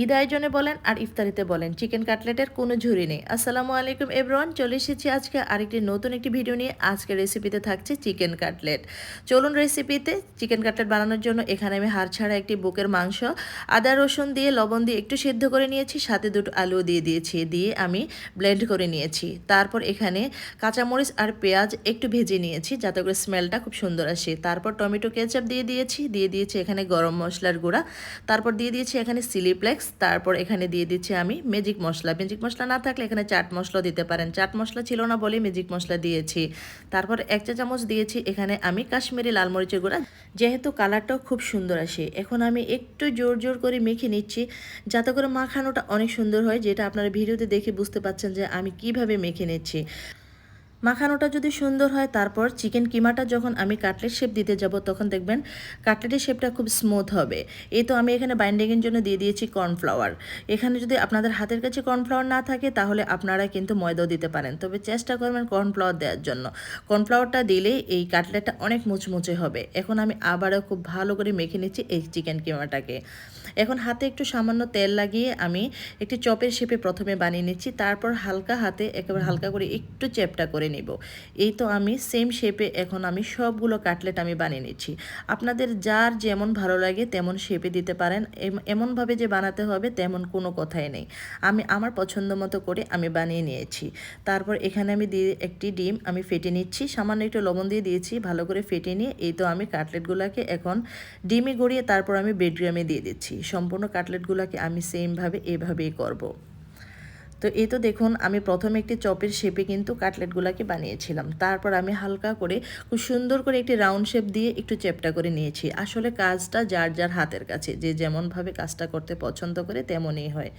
ঈদ আয়োজনে বলেন আর ইফতারিতে বলেন, চিকেন কাটলেটের কোনো ঝুরি নেই। আসসালামু আলাইকুম এভরিওয়ান, চলে এসেছি আজকে আরেকটি নতুন একটি ভিডিও নিয়ে। আজকের রেসিপিতে থাকছে চিকেন কাটলেট। চলুন রেসিপিতে চিকেন কাটলেট বানানোর জন্য এখানে আমি হাড় ছাড়া একটি বুকের মাংস, আদা, রসুন দিয়ে লবণ দিয়ে একটু সেদ্ধ করে নিয়েছি, সাথে দুটো আলু দিয়ে দিয়েছি, দিয়ে আমি ব্লেন্ড করে নিয়েছি। তারপর এখানে কাঁচামরিচ আর পেঁয়াজ একটু ভেজে নিয়েছি, যাতে করে স্মেলটা খুব সুন্দর আসে। তারপর টমেটো কেচাপ দিয়ে দিয়েছি দিয়ে দিয়েছি এখানে গরম মশলার গুঁড়া। তারপর দিয়ে দিয়েছি এখানে সিলিপ্লেক্স তারপর এখানে দিয়ে দিচ্ছি আমি ম্যাজিক মশলা। ম্যাজিক মশলা না থাকলে এখানে চাট মশলা দিতে পারেন। চাট মশলা ছিল না বলে ম্যাজিক মশলা দিয়েছি। তারপর এক চা চামচ দিয়েছি এখানে আমি কাশ্মীরি লাল মরিচের গুঁড়া। যেহেতু কালারটাও খুব সুন্দর আসে, এখন আমি একটু জোর জোর করে মেখে নিচ্ছি যাতে করে মাখানোটা অনেক সুন্দর হয়, যেটা আপনারা ভিডিওতে দেখে বুঝতে পাচ্ছেন যে আমি কীভাবে মেখে নিচ্ছি। মাখানোটা যদি সুন্দর হয়, তারপর চিকেন কিমাটা যখন আমি কাটলেট শেপ দিতে যাব, তখন দেখবেন কাটলেটের শেপটা খুব স্মুথ হবে। এই তো আমি এখানে বাইন্ডিংয়ের জন্য দিয়ে দিয়েছি কর্নফ্লাওয়ার এখানে যদি আপনাদের হাতের কাছে কর্নফ্লাওয়ার না থাকে, তাহলে আপনারা কিন্তু ময়দাও দিতে পারেন। তবে চেষ্টা করবেন কর্নফ্লাওয়ার দেওয়ার জন্য। কর্নফ্লাওয়ারটা দিলেই এই কাটলেটটা অনেক মুচমুচে হবে। এখন আমি আবারও খুব ভালো করে মেখে নিচ্ছি এই চিকেন কিমাটাকে। এখন হাতে একটু সামান্য তেল লাগিয়ে আমি একটি চপের শেপে প্রথমে বানিয়ে নিচ্ছি। তারপর হালকা হাতে একেবারে হালকা করে একটু চেপটা করে নিব। এই তো আমি সেম শেপে এখন আমি সবগুলো কাটলেট আমি বানিয়ে নিচ্ছি। আপনাদের যার যেমন ভালো লাগে তেমন শেপে দিতে পারেন। এম- এমনভাবে যে বানাতে হবে তেমন কোনো কথাই নেই। আমি আমার পছন্দ মতো করে আমি বানিয়ে নিয়েছি। তারপর এখানে আমি দিয়ে একটি ডিম আমি ফেটে নিচ্ছি। সামান্য একটু লবণ দিয়ে দিয়েছি, ভালো করে ফেটে নিয়ে এই তো আমি কাটলেটগুলোকে এখন ডিমে গড়িয়ে তারপর আমি বেডগ্রামে দিয়ে দিচ্ছি। সম্পূর্ণ কাটলেটগুলোকে আমি সেমভাবে এভাবেই করব। তো এ তো দেখুন, আমি প্রথমে একটি চপের শেপে কিন্তু কাটলেটগুলোকে বানিয়েছিলাম। তারপর আমি হালকা করে, খুব সুন্দর করে একটি রাউন্ড শেপ দিয়ে একটু চেপটা করে নিয়েছি। আসলে কাজটা যার যার হাতের কাছে, যে যেমনভাবে কাজটা করতে পছন্দ করে তেমনই হয়।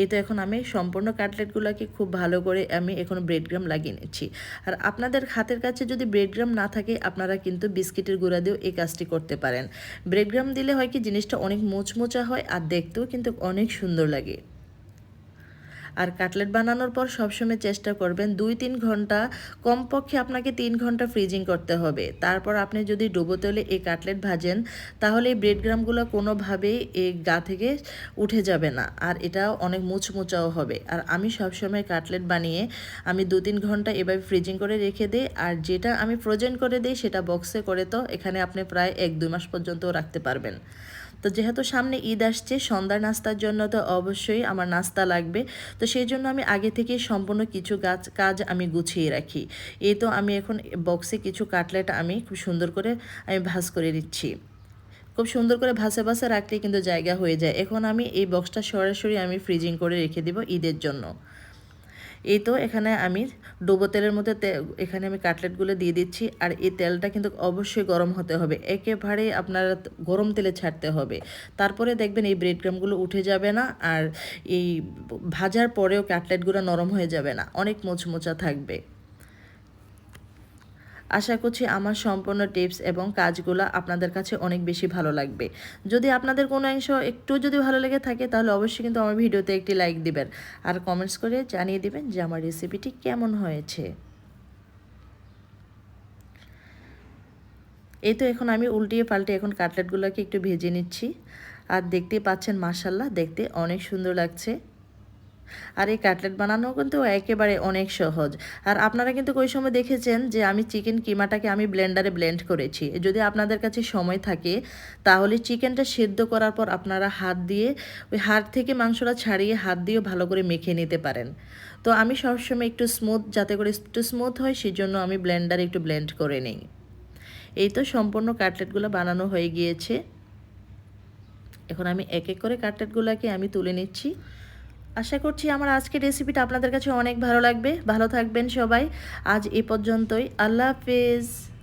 এই তো এখন আমি সম্পূর্ণ কাটলেটগুলোকে খুব ভালো করে আমি এখন ব্রেডগ্রাম লাগিয়ে নিচ্ছি। আর আপনাদের হাতের কাছে যদি ব্রেডগ্রাম না থাকে, আপনারা কিন্তু বিস্কিটের গুঁড়া দিয়েও এই কাজটি করতে পারেন। ব্রেডগ্রাম দিলে হয় কি, জিনিসটা অনেক মোচমোচা হয় আর দেখতেও কিন্তু অনেক সুন্দর লাগে। আর কাটলেট বানানোর পর সবসময় চেষ্টা করবেন দুই তিন ঘণ্টা, কমপক্ষে আপনাকে তিন ঘণ্টা ফ্রিজিং করতে হবে। তারপর আপনি যদি ডুবো তেলে এই কাটলেট ভাজেন, তাহলে এই ব্রেডগ্রামগুলো কোনোভাবেই এই গা থেকে উঠে যাবে না। আর এটাও অনেক মুচমুচাও হবে। আর আমি সবসময় কাটলেট বানিয়ে আমি দু তিন ঘণ্টা এভাবে ফ্রিজিং করে রেখে দিই। আর যেটা আমি ফ্রোজেন করে দিই, সেটা বক্সে করে তো এখানে আপনি প্রায় এক দুই মাস পর্যন্তও রাখতে পারবেন। তো যেহেতু সামনে ঈদ আসছে, সন্ধ্যার নাস্তার জন্য তো অবশ্যই আমার নাস্তা লাগবে। তো সেই জন্য আমি আগে থেকে সম্পূর্ণ কিছু গাছ, কাজ আমি গুছিয়ে রাখি। এই তো আমি এখন বক্সে কিছু কাটলেট আমি খুব সুন্দর করে আমি ভাজ করে দিচ্ছি খুব সুন্দর করে ভাসে ভাসে রাখলে কিন্তু জায়গা হয়ে যায়। এখন আমি এই বক্সটা সরাসরি আমি ফ্রিজিং করে রেখে দিব ঈদের জন্য। এই তো এখানে আমি ডুবো তেলের মধ্যে এখানে আমি কাটলেটগুলো দিয়ে দিচ্ছি, আর এই তেলটা কিন্তু অবশ্যই গরম হতে হবে। একেবারে আপনার গরম তেলে ছাড়তে হবে। তারপরে দেখবেন এই ব্রেড ক্রামগুলো উঠে যাবে না, আর এই ভাজার পরেও কাটলেটগুলো নরম হয়ে যাবে না। অনেক মোচমোচা থাকবে। আশা করছি আমার সম্পূর্ণ টিপস এবং কাজগুলো আপনাদের কাছে অনেক বেশি ভালো লাগবে। যদি আপনাদের কোনো অংশ একটু যদি ভালো লেগে থাকে, তাহলে অবশ্যই কিন্তু আমার ভিডিওতে একটি লাইক দিবেন। আর কমেন্টস করে জানিয়ে দিবেন যে আমার রেসিপিটি কেমন হয়েছে। এই তো এখন আমি উল্টিয়ে পাল্টে এখন কাটলেটগুলোকে একটু ভেজে নিচ্ছি। আর দেখতে পাচ্ছেন মাসাল্লাহ দেখতে অনেক সুন্দর লাগছে। আর এই কাটলেট বানানো কিন্তু একেবারে অনেক সহজ। আর আপনারা কিন্তু ওই সময় দেখেছেন যে আমি চিকেন কিমাটাকে আমি ব্লেন্ডারে ব্লেন্ড করেছি। যদি আপনাদের কাছে সময় থাকে, তাহলে চিকেনটা সেদ্ধ করার পর আপনারা হাত দিয়ে, ওই হাত থেকে মাংসটা ছাড়িয়ে হাত দিয়েও ভালো করে মেখে নিতে পারেন। তো আমি সবসময় একটু স্মুথ, যাতে করে একটু স্মুথ হয় সেই জন্য আমি ব্লেন্ডারে একটু ব্লেন্ড করে নিই। এই তো সম্পূর্ণ কাটলেটগুলো বানানো হয়ে গিয়েছে। এখন আমি এক এক করে কাটলেটগুলোকে আমি তুলে নিচ্ছি। আশা করছি আমার আজকের রেসিপিটা আপনাদের কাছে অনেক ভালো লাগবে। ভালো থাকবেন সবাই। আজ এ পর্যন্তই। আল্লাহ হাফেজ।